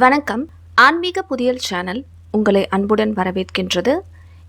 வணக்கம். ஆன்மீக புதியல் சேனல் உங்களை அன்புடன் வரவேற்கின்றது.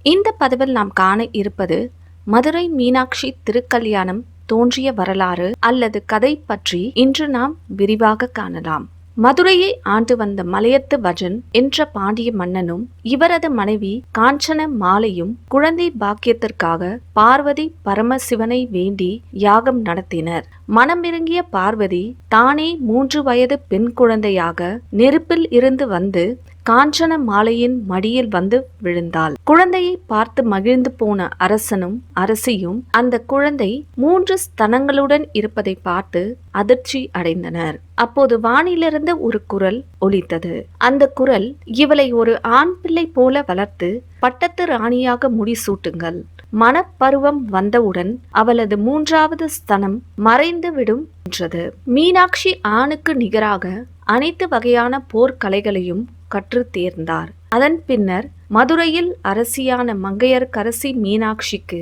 இந்த பதிவில் நாம் காண இருப்பது மதுரை மீனாட்சி திருக்கல்யாணம் தோன்றிய வரலாறு அல்லது கதை பற்றி இன்று நாம் விரிவாக காணலாம். மதுரையை ஆண்டு வந்த மலையத்து வஜன் என்ற பாண்டிய மன்னனும் இவரது மனைவி காஞ்சன மாலையும் குழந்தை பாக்கியத்திற்காக பார்வதி பரமசிவனை வேண்டி யாகம் நடத்தினர். மனமிறங்கிய பார்வதி தானே மூன்று வயது பெண் குழந்தையாக நெருப்பில் இருந்து வந்து காஞ்சன மாலையின் மடியில் வந்து விழுந்தாள். குழந்தையை பார்த்து மகிழ்ந்து போன அரசனும் அரசியும் அந்த குழந்தை மூன்று ஸ்தனங்களுடன் இருப்பதை பார்த்து அதிர்ச்சி அடைந்தனர். அப்போது வானிலிருந்து ஒரு குரல் ஒலித்தது. அந்த குரல் இவளை ஒரு ஆண் பிள்ளை போல வளர்த்து பட்டத்து ராணியாக முடிசூட்டுங்கள். மனப்பருவம் வந்தவுடன் அவளது மூன்றாவது ஸ்தனம் மறைந்து விடும் என்றது. மீனாட்சி ஆணுக்கு நிகராக அனைத்து வகையான போர்க்கலைகளையும் கற்று தேர்ந்தார். அதன் பின்னர் மதுரையில் அரசியான மங்கையர்க்கரசி மீனாட்சிக்கு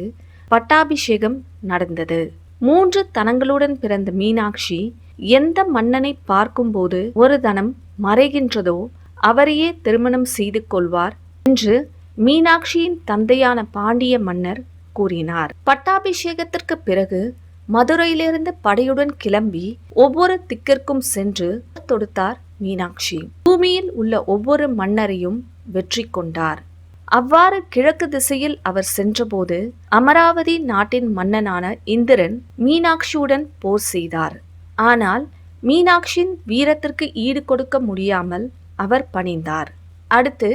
பட்டாபிஷேகம் நடந்தது. மூன்று தனங்களுடன் பிறந்த மீனாட்சி எந்த மன்னனை பார்க்கும்போது ஒரு தனம் மறைகின்றதோ அவரையே திருமணம் செய்து கொள்வார் என்று மீனாட்சியின் தந்தையான பாண்டிய மன்னர் கூறினார். பட்டாபிஷேகத்திற்கு பிறகு மதுரையிலிருந்து படையுடன் கிளம்பி ஒவ்வொரு திக்கிற்கும் சென்று தொடுத்தார் மீனாட்சி. பூமியில் உள்ள ஒவ்வொரு மன்னரையும் வெற்றி கொண்டார். அவ்வாறு கிழக்கு திசையில் அவர் சென்றபோது அமராவதி நாட்டின் மன்னனான இந்திரன் மீனாட்சியுடன் போர் செய்தார். ஆனால் மீனாட்சியின் வீரத்திற்கு ஈடு கொடுக்க முடியாமல் அவர் பணிந்தார். அடுத்து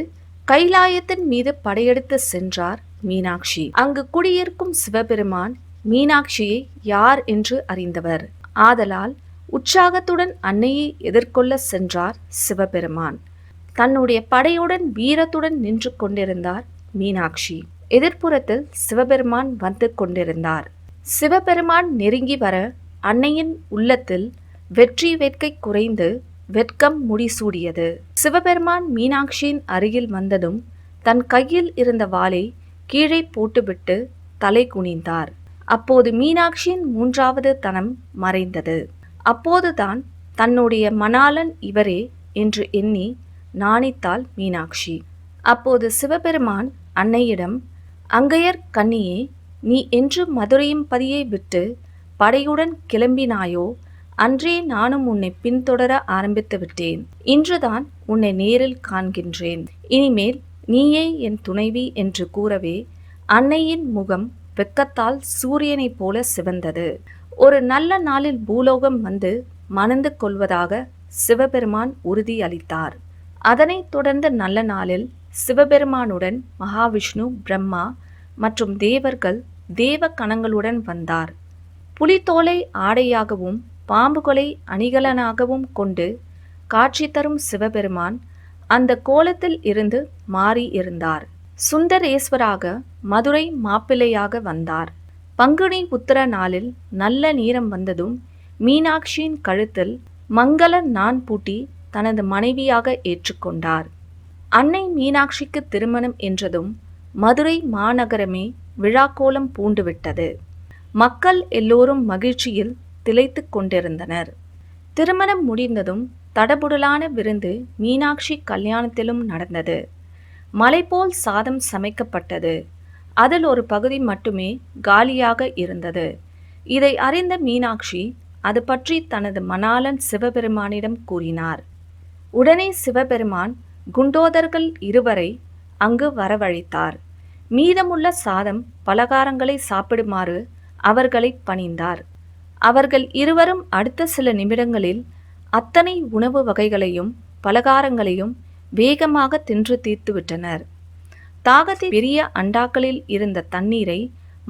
கைலாயத்தின் மீது படையெடுத்து சென்றார் மீனாட்சி. அங்கு குடியிருக்கும் சிவபெருமான் மீனாட்சியை யார் என்று அறிந்தவர். ஆதலால் உற்சாகத்துடன் அன்னையை எதிர்கொள்ள சென்றார் சிவபெருமான். தன்னுடைய படையுடன் வீரத்துடன் நின்று கொண்டிருந்தார் மீனாட்சி. எதிர்ப்புறத்தில் சிவபெருமான் வந்து கொண்டிருந்தார். சிவபெருமான் நெருங்கி வர அன்னையின் உள்ளத்தில் வெற்றி வேட்கை குறைந்து வெட்கம் முடிசூடியது. சிவபெருமான் மீனாட்சியின் அருகில் வந்ததும் தன் கையில் இருந்த வாளை கீழே போட்டுவிட்டு தலை குனிந்தார். அப்போது மீனாட்சியின் மூன்றாவது தனம் மறைந்தது. அப்போதுதான் தன்னுடைய மணாளன் இவரே என்று எண்ணி நாணித்தாள் மீனாட்சி. அப்போது சிவபெருமான் அன்னையிடம் அங்கையர் கண்ணியே நீ என்று மதுரையும் பதியை விட்டு படையுடன் கிளம்பினாயோ? அன்றே நானும் உன்னை பின்தொடர ஆரம்பித்து விட்டேன். இன்றுதான் உன்னை நேரில் காண்கின்றேன். இனிமேல் நீயே என் துணைவி என்று கூறவே அன்னையின் முகம் வெக்கத்தால் சூரியனைப் போல சிவந்தது. ஒரு நல்ல நாளில் பூலோகம் வந்து மணந்து கொள்வதாக சிவபெருமான் உறுதி அளித்தார் அதனைத் தொடர்ந்து நல்ல நாளில் சிவபெருமானுடன் மகாவிஷ்ணு பிரம்மா மற்றும் தேவர்கள் தேவ கணங்களுடன் வந்தார். புலித்தோலை ஆடையாகவும் பாம்புகளை அணிகலனாகவும் கொண்டு காட்சி தரும் சிவபெருமான் அந்த கோலத்தில் இருந்து மாறி இருந்தார். சுந்தரேஸ்வராக மதுரை மாப்பிள்ளையாக வந்தார். பங்குனி உத்தர நாளில் நல்ல நேரம் வந்ததும் மீனாட்சியின் கழுத்தில் மங்கள நான் பூட்டி தனது மனைவியாக ஏற்றுக்கொண்டார். அன்னை மீனாட்சிக்கு திருமணம் என்றதும் மதுரை மாநகரமே விழாக்கோலம் பூண்டுவிட்டது. மக்கள் எல்லோரும் மகிழ்ச்சியில் திளைத்து கொண்டிருந்தனர். திருமணம் முடிந்ததும் தடபுடலான விருந்து மீனாட்சி கல்யாணத்திலும் நடந்தது. மலைபோல் சாதம் சமைக்கப்பட்டது. அதில் ஒரு பகுதி மட்டுமே காலியாக இருந்தது. இதை அறிந்த மீனாட்சி அது பற்றி தனது மணாளன் சிவபெருமானிடம் கூறினார். உடனே சிவபெருமான் குண்டோதர்கள் இருவரை அங்கு வரவழைத்தார். மீதமுள்ள சாதம் பலகாரங்களை சாப்பிடுமாறு அவர்களை பணிந்தார். அவர்கள் இருவரும் அடுத்த சில நிமிடங்களில் அத்தனை உணவு வகைகளையும் பலகாரங்களையும் வேகமாக தின்று தீர்த்துவிட்டனர். தாகத்தின் பெரிய அண்டாக்களில் இருந்த தண்ணீரை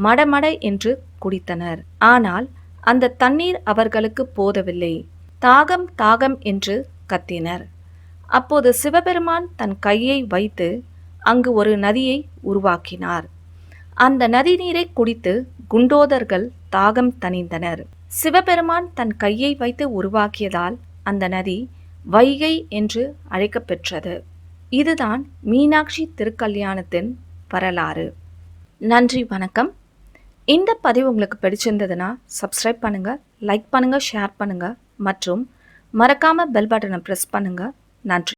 மடமட என்று குடித்தனர். ஆனால் அந்த தண்ணீர் அவர்களுக்கு போதவில்லை. தாகம் தாகம் என்று கத்தினர். அப்போது சிவபெருமான் தன் கையை வைத்து அங்கு ஒரு நதியை உருவாக்கினார். அந்த நதி நீரை குடித்து குண்டோதர்கள் தாகம் தணிந்தனர். சிவபெருமான் தன் கையை வைத்து உருவாக்கியதால் அந்த நதி வைகை என்று அழைக்கப்பெற்றது. இதுதான் மீனாட்சி திருக்கல்யாணத்தின் வரலாறு. நன்றி வணக்கம். இந்த பதிவு உங்களுக்கு பிடிச்சிருந்ததுன்னா சப்ஸ்கிரைப் பண்ணுங்கள் லைக் பண்ணுங்கள் ஷேர் பண்ணுங்கள் மற்றும் மறக்காமல் பெல் பட்டனை ப்ரெஸ் பண்ணுங்கள் நன்றி.